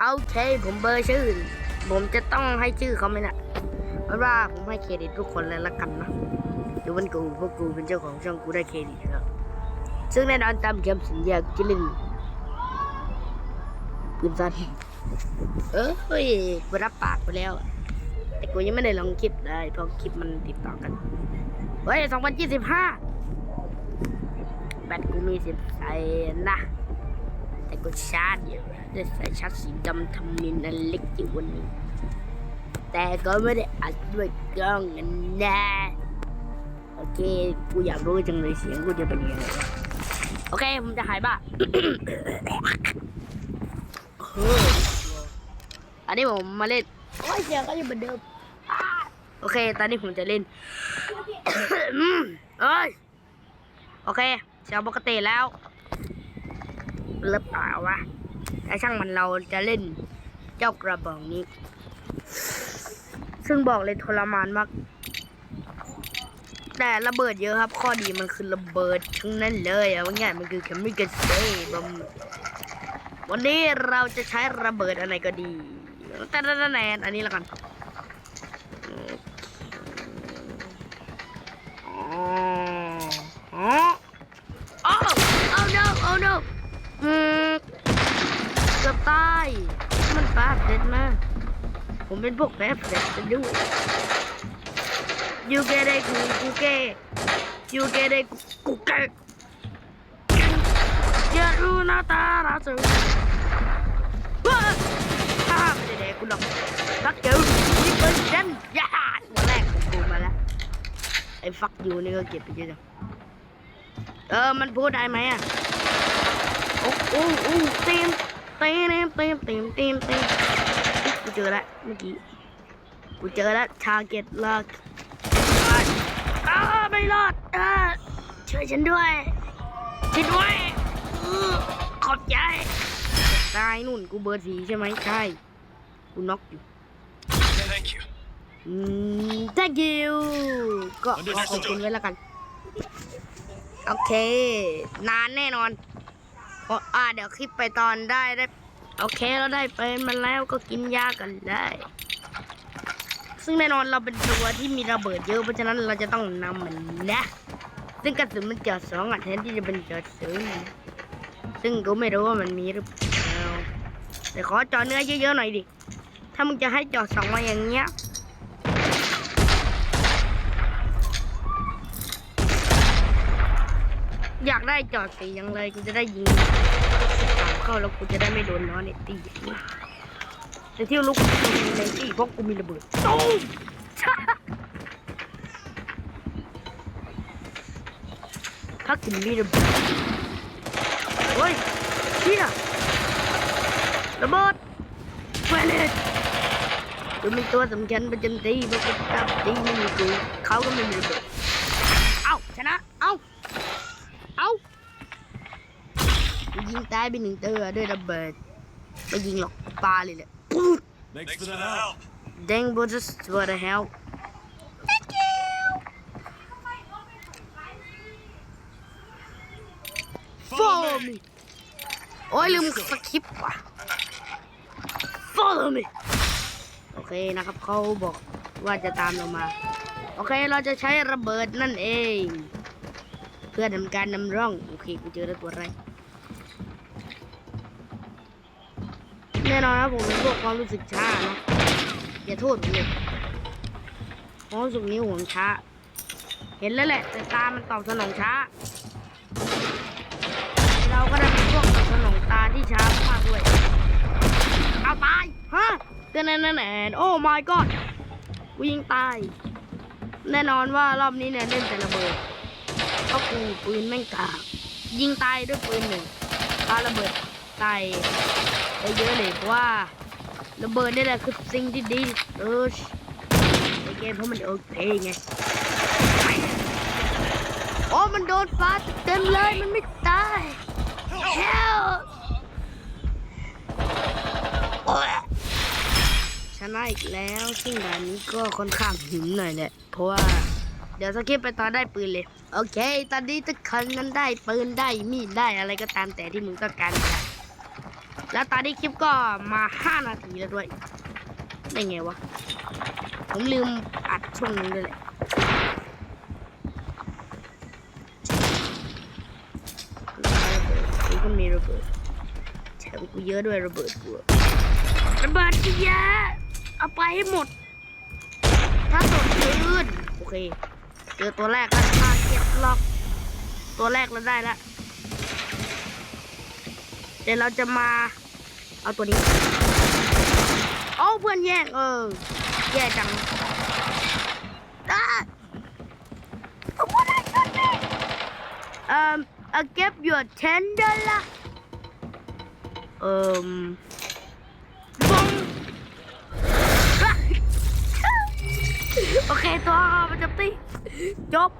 โอเคผมเบอร์ชื่อ ผมจะต้องให้ชื่อเขาไหมนะเพราะว่าผมให้เครดิตทุกคนเลยละกันนะเดี๋ยววันกูพวกกูเป็นเจ้าของช่องกูได้เครดิตแล้วซึ่งแน่นอนตามคำสัญญากิลินปืนสั้นเออเฮ้ยกูรับปากไปแล้ว แต่กูยังไม่ได้ลองคลิปเลยเพราะคลิปมันติดต่อกันเฮ้ยสองพันยี่สิบห้าแบตกูมีสิบใส่นะ แต่ก็ชาร์จอยู่ด้วยสายชาร์จสีดำทำมินอันเล็กจิ๋ววันนี้ แต่ก็ไม่ได้อัดด้วยกล้องกันนะโอเค กูอยากรู้จังเลยเสียงกูจะเป็นยังไงโอเคผมจะหายบ้าอันนี้ผมมาเล่นโอ้ยเสียงก็ยังเหมือนเดิมโอเค ตอนนี้ผมจะเล่นเอ้ย โอเคเสียงปกติแล้ว หรือเปล่าวะแต่ช่างมันเราจะเล่นเจ้ากระบอกนี้ ซึ่งบอกเลยทรมานมาก แต่ระเบิดเยอะครับ ข้อดีมันคือระเบิดทั้งนั้นเลยอะว่าง่ายมันคือแคมมิกเซ่บมวันนี้เราจะใช้ระเบิดอะไรก็ดีแต่แนนอันนี้ละกันอ๋ออ๋อ Oh! Oh no! Oh no! อืมเกือบตายมันปาดเด็ดมาก ผมเป็นพวกแป๊บเด็ดจะดูยูเกได้กูกูเกยูเกได้กูเกอย่ารู้หน้าตาราสูว้าฮ่าไม่ได้กูหรอกฟักยูนี่เป็นฉันยาหัวแรกของกูมาแล้วไอ้ฟักยูนี่ก็เก็บไปเยอะจังเออมันพูดได้ไหมอะ อ้โอ้โอ้เต็มเต็มเต็มเต็มเต็มเต็มกูเจอแล้วเมื่อกี้กูเจอแล้วทาร์เก็ตลักอ้าไม่รอดอ่าช่วยฉันด้วยช่วยด้วยอื้อขอบใจตายนุ่นกูเบอร์สีใช่ไหมใช่กูน็อกอยู่ Thank you. อืม thank you ก็ขอขอบคุณไว้แล้วกัน โอเค นานแน่นอน เพราะอ่าเดี๋ยวคลิปไปตอนได้ได้ โอเคเราได้ไปมาแล้วก็กินยากันได้ ซึ่งแน่นอนเราเป็นตัวที่มีระเบิดเยอะเพราะฉะนั้นเราจะต้องนำมันนะ ซึ่งกระสุนมันเจอดสองอะแทนที่จะเป็นเจอดศูนย์ซึ่งก็ไม่รู้ว่ามันมีหรือเปล่าแต่ขอเจอเนื้อเยอะๆหน่อยดิถ้ามึงจะให้เจอดสองมาอย่างเงี้ย อยากได้จอดสียังเลยกูจะได้ยิงสามเข้าแล้วกูจะได้ไม่โดนน้อนในตีแต่ที่ลูกในตีเพราะกูมีระเบิดตูมถ้ากูมีระเบิดเฮ้ยเชี่ยระเบิดเฟรนกูมีตัวสำคัญประจำตีเพราะกูจับตีไม่มีกูเขาก็ไม่มีระเบิดเอ้าชนะ เอ้า เอ้า ยิงตายไปหนึ่งตัวด้วยระเบิดไม่ยิงหรอกปาเลยแหละปุ๊บ Thanks, for the help. Dang Buddhas what the hell Thank you Follow me โอ้ยลืมสคริปต์ว่ะ Follow me โอเคนะครับเขาบอกว่าจะตามเรามา โอเคเราจะใช้ระเบิดนั่นเอง เพื่อทำการนำร่อง โอเคกูเจอแล้วตัวอะไร แน่นอนนะผมเป็นพวกความรู้สึกช้าเนาะอย่าโทษผมเลยความรู้สึกนี้ผมช้า เห็นแล้วแหละ แต่ตามันตอบสนองช้า เราก็ได้เป็นพวกตอบสนองตาที่ช้ามากด้วยเอาตายฮะเกินนั่นแอนโอ้ my god กูยิงตาย แน่นอนว่ารอบนี้เนี่ยเล่นแต่ระเบิดเพราะกูปืนแม่งกากยิงตายด้วยปืนหนึ่งปาระเบิด ตายไปเยอะเลยเพราะว่าระเบิดนี่แหละคือสิ่งที่ดีเออในเกมเพราะมันโอเคไงโอ้มันโดนฟ้าเต็มเลยมันไม่ตาย Help ชนะอีกแล้วซึ่งด่านนี้ก็ค่อนข้างหินหน่อยแหละเพราะว่าเดี๋ยวสกิปไปตอนได้ปืนเลย โอเค ตอนนี้ทุกคนนั้นได้ปืนได้มีดได้อะไรก็ตามแต่ที่มึงต้องการ แล้วตอนนี้คลิปก็มาห้านาทีแล้วด้วย ได้ไงวะ ผมลืมอัดช่วงนึงด้วยแหละกูก็มีระเบิดแถมกูเยอะด้วยระเบิดกูอะระเบิดกูเยอะ เอาไปให้หมด ถ้าสดชื่นโอเค เจอตัวแรกก็ทาเก็ตล็อก ตัวแรกเราได้แล้วเดี๋ยวเราจะมา เอาตัวนี้โอ้าเพื่อนแย่งเออ แย่จังอะเอ่อ I give you a ten dollar เอ่มบงโอเคตัวมันจะตีจบ